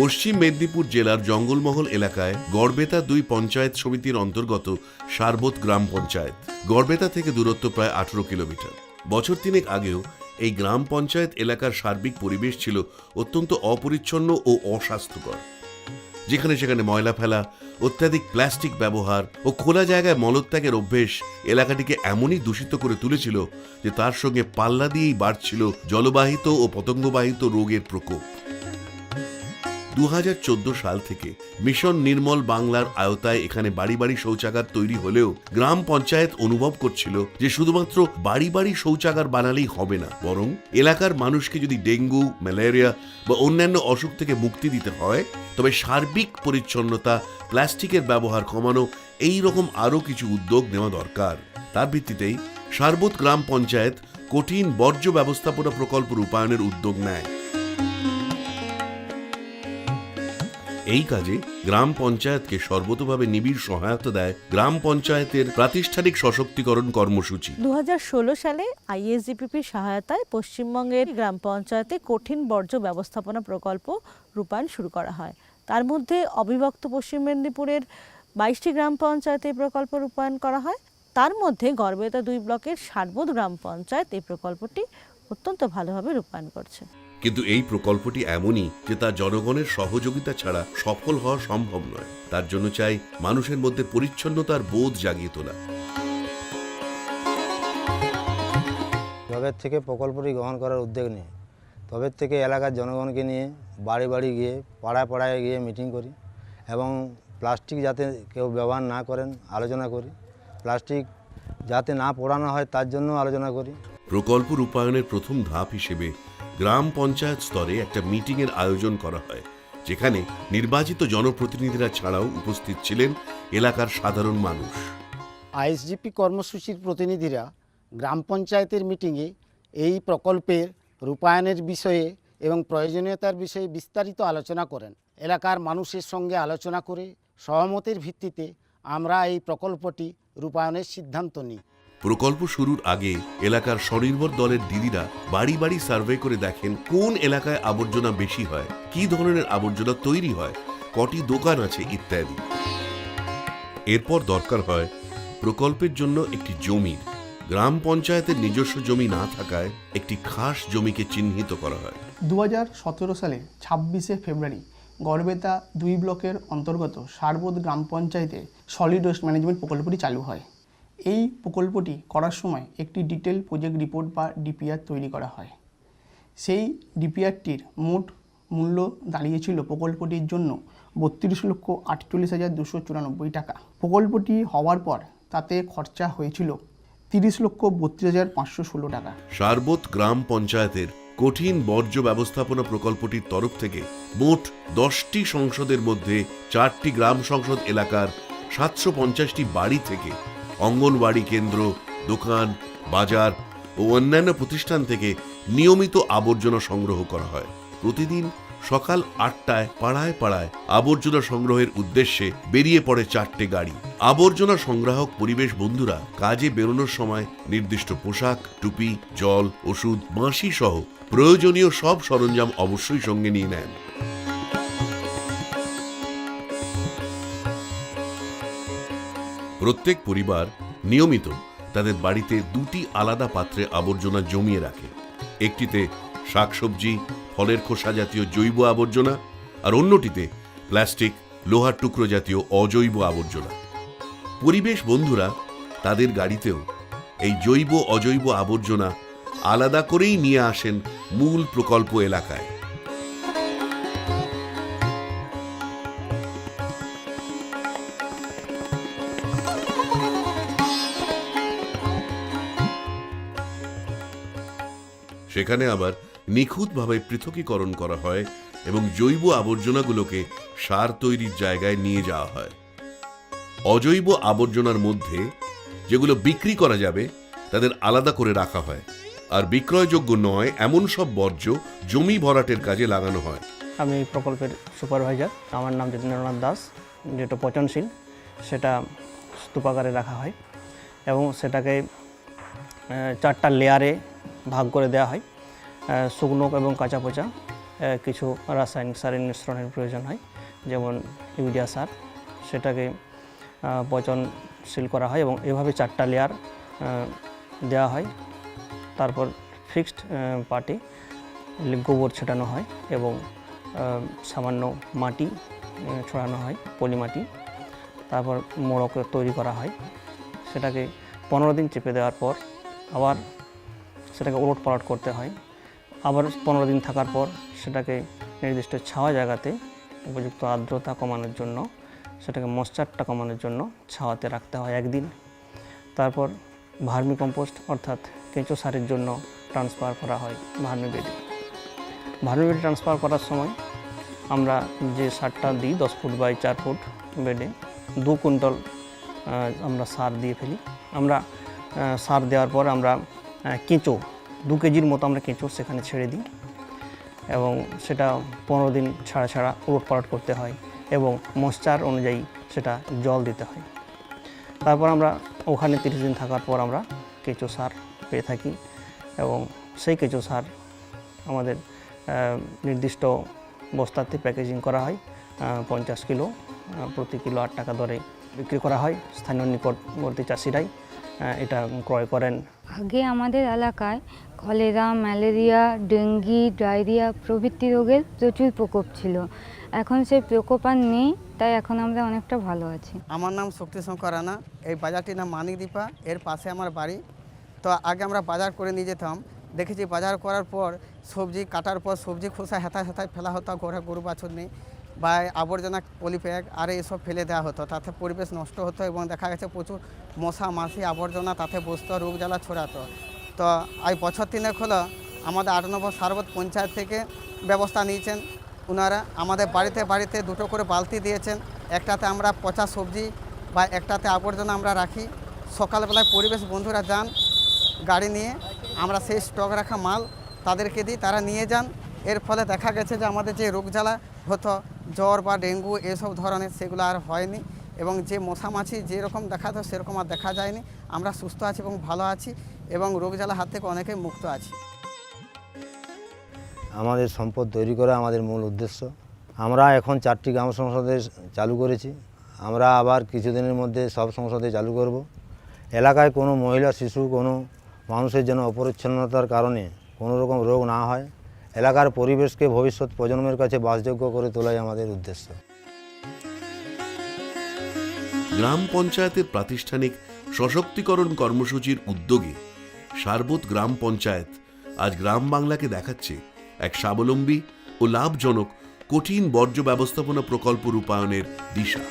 পশ্চিম মেদিনীপুর জেলার জঙ্গলমহল এলাকায় গড়বেতা দুই পঞ্চায়েত সমিতির অন্তর্গত সারবত গ্রাম পঞ্চায়েত। গড়বেতা থেকে দূরত্ব প্রায় আঠারো কিলোমিটার। বছর তিনেক আগেও এই গ্রাম পঞ্চায়েত এলাকার সার্বিক পরিবেশ ছিল অত্যন্ত অপরিচ্ছন্ন ও অস্বাস্থ্যকর। যেখানে সেখানে ময়লা ফেলা, অত্যাধিক প্লাস্টিক ব্যবহার ও খোলা জায়গায় মলত্যাগের অভ্যেস এলাকাটিকে এমনই দূষিত করে তুলেছিল যে তার সঙ্গে পাল্লা দিয়েই বাড়ছিল জলবাহিত ও পতঙ্গবাহিত রোগের প্রকোপ। দু সাল থেকে মিশন নির্মল বাংলার আয়তায় এখানে বাড়ি বাড়ি শৌচাগার তৈরি হলেও গ্রাম পঞ্চায়েত অনুভব করছিল যে শুধুমাত্র বাড়ি বাড়ি শৌচাগার বানালেই হবে না, বরং এলাকার মানুষকে যদি ডেঙ্গু, ম্যালেরিয়া বা অন্যান্য অসুখ থেকে মুক্তি দিতে হয়, তবে সার্বিক পরিচ্ছন্নতা, প্লাস্টিকের ব্যবহার কমানো, এই রকম আরও কিছু উদ্যোগ নেওয়া দরকার। তার ভিত্তিতেই সারবত গ্রাম পঞ্চায়েত কঠিন বর্জ্য ব্যবস্থাপনা প্রকল্প রূপায়ণের উদ্যোগ নেয়। এই কাজে গ্রাম পঞ্চায়েতকে সর্বতভাবে নিবিড় সহায়তা দেয় গ্রাম পঞ্চায়েতের প্রাতিষ্ঠানিক সশক্তিকরণ কর্মসূচি। দু হাজার ষোলো সালে আইএসডিপিপির সহায়তায় পশ্চিমবঙ্গের গ্রাম পঞ্চায়েতে কঠিন বর্জ্য ব্যবস্থাপনা প্রকল্প রূপায়ণ শুরু করা হয়। তার মধ্যে অবিভক্ত পশ্চিম মেদিনীপুরের বাইশটি গ্রাম পঞ্চায়েতে এই প্রকল্প রূপায়ণ করা হয়। তার মধ্যে গড়বেতা দুই ব্লকের সারবোধ গ্রাম পঞ্চায়েত এই প্রকল্পটি অত্যন্ত ভালোভাবে রূপায়ণ করছে। কিন্তু এই প্রকল্পটি এমনই যে তা জনগণের সহযোগিতা ছাড়া সফল হওয়া সম্ভব নয়। তার জন্য চাই মানুষের মধ্যে পরিচ্ছন্নতার বোধ জাগিয়ে তোলা। তবের থেকে প্রকল্পটি গ্রহণ করার উদ্যোগ নিই তবের থেকে এলাকার জনগণকে নিয়ে বাড়ি বাড়ি গিয়ে পাড়ায় পাড়ায় গিয়ে মিটিং করি এবং প্লাস্টিক যাতে কেউ ব্যবহার না করেন আলোচনা করি। প্লাস্টিক যাতে না পোড়ানো হয় তার জন্য আলোচনা করি। প্রকল্প রূপায়ণের প্রথম ধাপ হিসেবে গ্রাম পঞ্চায়েত স্তরে একটা মিটিংয়ের আয়োজন করা হয়, যেখানে নির্বাচিত জনপ্রতিনিধিরা ছাড়াও উপস্থিত ছিলেন এলাকার সাধারণ মানুষ। আইএসজিপি কর্মসূচির প্রতিনিধিরা গ্রাম পঞ্চায়েতের মিটিংয়ে এই প্রকল্পের রূপায়ণের বিষয়ে এবং প্রয়োজনীয়তার বিষয়ে বিস্তারিত আলোচনা করেন। এলাকার মানুষের সঙ্গে আলোচনা করে সহমতের ভিত্তিতে আমরা এই প্রকল্পটি রূপায়ণের সিদ্ধান্ত নিই। প্রকল্প শুরুর আগে এলাকার স্বনির্ভর দলের দিদিরা বাড়ি বাড়ি সার্ভে করে দেখেন কোন এলাকায় আবর্জনা বেশি হয়, কি ধরনের আবর্জনা তৈরি হয়, কটি দোকান আছে ইত্যাদি। এরপর দরকার হয় প্রকল্পের জন্য একটি জমির গ্রাম পঞ্চায়েতের নিজস্ব জমি না থাকায় একটি খাস জমিকে চিহ্নিত করা হয়। দু সালে ছাব্বিশে ফেব্রুয়ারি গড়বেতা দুই ব্লকের অন্তর্গত সারবোধ গ্রাম পঞ্চায়েতে সলিড ওয়েস্ট ম্যানেজমেন্ট প্রকল্পটি চালু হয়। এই প্রকল্পটি করার সময় একটি ডিটেল প্রজেক্ট রিপোর্ট বা ডিপিআর তৈরি করা হয়। সেই ডিপিআরটির মোট মূল্য দাঁড়িয়েছিল প্রকল্পটির জন্য বত্রিশ লক্ষ আটচল্লিশ হাজার দুশো চুরানব্বই টাকা। প্রকল্পটি হওয়ার পর তাতে খরচা হয়েছিল তিরিশ লক্ষ বত্রিশ হাজার পাঁচশো ষোলো টাকা। সারবত গ্রাম পঞ্চায়েতের কঠিন বর্জ্য ব্যবস্থাপনা প্রকল্পটির তরফ থেকে মোট দশটি সংসদের মধ্যে চারটি গ্রাম সংসদ এলাকার সাতশো পঞ্চাশটি বাড়ি থেকে অঙ্গনওয়াড়ি কেন্দ্র, দোকান, বাজার ও অন্যান্য প্রতিষ্ঠান থেকে নিয়মিত আবর্জনা সংগ্রহ করা হয়। প্রতিদিন সকাল আটটায় পাড়ায় পাড়ায় আবর্জনা সংগ্রহের উদ্দেশ্যে বেরিয়ে পড়ে চারটে গাড়ি। আবর্জনা সংগ্রাহক পরিবেশ বন্ধুরা কাজে বেরোনোর সময় নির্দিষ্ট পোশাক, টুপি, জল, ওষুধ বাঁশি সহ প্রয়োজনীয় সব সরঞ্জাম অবশ্যই সঙ্গে নিয়ে নেন। প্রত্যেক পরিবার নিয়মিত তাদের বাড়িতে দুটি আলাদা পাত্রে আবর্জনা জমিয়ে রাখে। একটিতে শাকসবজি, ফলের খোসা জাতীয় জৈব আবর্জনা আর অন্যটিতে প্লাস্টিক, লোহার টুকরো জাতীয় অজৈব আবর্জনা। পরিবেশ বন্ধুরা, তাদের গাড়িতেও এই জৈব অজৈব আবর্জনা আলাদা করেই নিয়ে আসেন মূল প্রকল্প এলাকায়। সেখানে আবার নিখুঁতভাবে পৃথকীকরণ করা হয় এবং জৈব আবর্জনাগুলোকে সার তৈরির জায়গায় নিয়ে যাওয়া হয়। অজৈব আবর্জনার মধ্যে যেগুলো বিক্রি করা যাবে, তাদের আলাদা করে রাখা হয়। আর বিক্রয়যোগ্য নয়, এমন সব বর্জ্য জমি ভরাটের কাজে লাগানো হয়। আমি এই প্রকল্পের সুপারভাইজার। আমার নাম যতীন্দ্রনাথ দাস, যেটা পচনশীল, সেটা স্তূপাকারে রাখা হয় এবং সেটাকে চারটা লেয়ারে ভাগ করে দেওয়া হয়। শুকনো এবং কাঁচা পচা কিছু রাসায়নিক সারের মিশ্রণের প্রয়োজন হয়। যেমন ইউরিয়া সার, সেটাকে পচনশীল করা হয় এবং এভাবে চারটা লেয়ার দেওয়া হয়। তারপর ফিক্সড পার্টে গোবর ছেটানো হয় এবং সামান্য মাটি ছড়ানো হয় পলি মাটি তারপর মোড়ক তৈরি করা হয়। সেটাকে পনেরো দিন চেপে দেওয়ার পর আবার সেটাকে ওলট পালট করতে হয়। আবার পনেরো দিন থাকার পর সেটাকে নির্দিষ্ট ছাওয়া জায়গাতে উপযুক্ত আর্দ্রতা কমানোর জন্য, সেটাকে মশ্চারটা কমানোর জন্য ছাওয়াতে রাখতে হয় একদিন। তারপর ভার্মি কম্পোস্ট অর্থাৎ কেঁচো সারের জন্য ট্রান্সফার করা হয় ভার্মি বেডে ভার্মি বেডে ট্রান্সফার করার সময় আমরা যে সারটা দিই, দশ ফুট বাই চার ফুট বেডে, দু কুইন্টল আমরা সার দিয়ে ফেলি। আমরা সার দেওয়ার পর আমরা কেঁচো। দু কেজির মতো আমরা কেঁচো সেখানে ছেড়ে দিই এবং সেটা পনেরো দিন ছাড়া ছাড়া উলট পালট করতে হয় এবং মশ্চার অনুযায়ী সেটা জল দিতে হয়। তারপর আমরা ওখানে তিরিশ দিন থাকার পর আমরা কেঁচো সার পেয়ে থাকি এবং সেই কেঁচো সার আমাদের নির্দিষ্ট বস্তাতে প্যাকেজিং করা হয় পঞ্চাশ কিলো প্রতি কিলো আট টাকা দরে বিক্রি করা হয়। স্থানীয় নিকটবর্তী চাষিরাই এটা ক্রয় করেন আগে আমাদের এলাকায় কলেরা, ম্যালেরিয়া, ডেঙ্গি, ডায়রিয়া প্রভৃতি রোগের প্রচুর প্রকোপ ছিল। এখন সেই প্রকোপ আর নেই, তাই এখন আমরা অনেকটা ভালো আছি। আমার নাম শক্তিশঙ্কর রানা, এই বাজারটির নাম মানিকদীপা, এর পাশে আমার বাড়ি। তো আগে আমরা বাজার করে নিয়ে যেতাম, দেখেছি বাজার করার পর সবজি কাটার পর সবজি খোসা হেথায় হেথায় ফেলা হতো, ঘরে গরু বাছুর নেই। বা আবর্জনা পলিপ্যাক আর এসব ফেলে দেওয়া হতো। তাতে পরিবেশ নষ্ট হতো এবং দেখা গেছে প্রচুর মশা, মাছি, আবর্জনা তাতে বসতো রোগ জ্বালা ছড়াতো। তো এই বছর তিনেক হলো আমাদের আট নম্বর সারবত পঞ্চায়েত থেকে ব্যবস্থা নিয়েছেন ওনারা আমাদের বাড়িতে বাড়িতে দুটো করে বালতি দিয়েছেন। একটাতে আমরা পচা সবজি বা একটাতে আবর্জনা আমরা রাখি। সকালবেলায় পরিবেশ বন্ধুরা যান গাড়ি নিয়ে, আমরা সেই স্টক রাখা মাল তাদেরকে দিই, তারা নিয়ে যান। এর ফলে দেখা গেছে যে আমাদের যে রোগ জ্বালা হতো জ্বর বা ডেঙ্গু এসব ধরনের সেগুলো আর হয়নি এবং যে মশামাছি যেরকম দেখাতো সেরকম আর দেখা যায়নি। আমরা সুস্থ আছি এবং ভালো আছি এবং রোগ জ্বালা হাত থেকে অনেকেই মুক্ত আছি। আমাদের সম্পদ তৈরি করা আমাদের মূল উদ্দেশ্য। আমরা এখন চারটি গ্রাম সংসদে চালু করেছি। আমরা আবার কিছুদিনের মধ্যে সব সংসদে চালু করব। এলাকায় কোনো মহিলা, শিশু, কোনো মানুষের যেন অপরিচ্ছন্নতার কারণে কোনো রকম রোগ না হয়। এলাকার পরিবেশকে ভবিষ্যৎ প্রজন্মের কাছে বাসযোগ্য করে তোলাই আমাদের উদ্দেশ্য। গ্রাম পঞ্চায়েতের প্রাতিষ্ঠানিক সশক্তিকরণ কর্মসূচির উদ্যোগে সারবত গ্রাম পঞ্চায়েত আজ গ্রাম বাংলাকে দেখাচ্ছে এক স্বাবলম্বী ও লাভজনক কঠিন বর্জ্য ব্যবস্থাপনা প্রকল্প রূপায়ণের দিশা।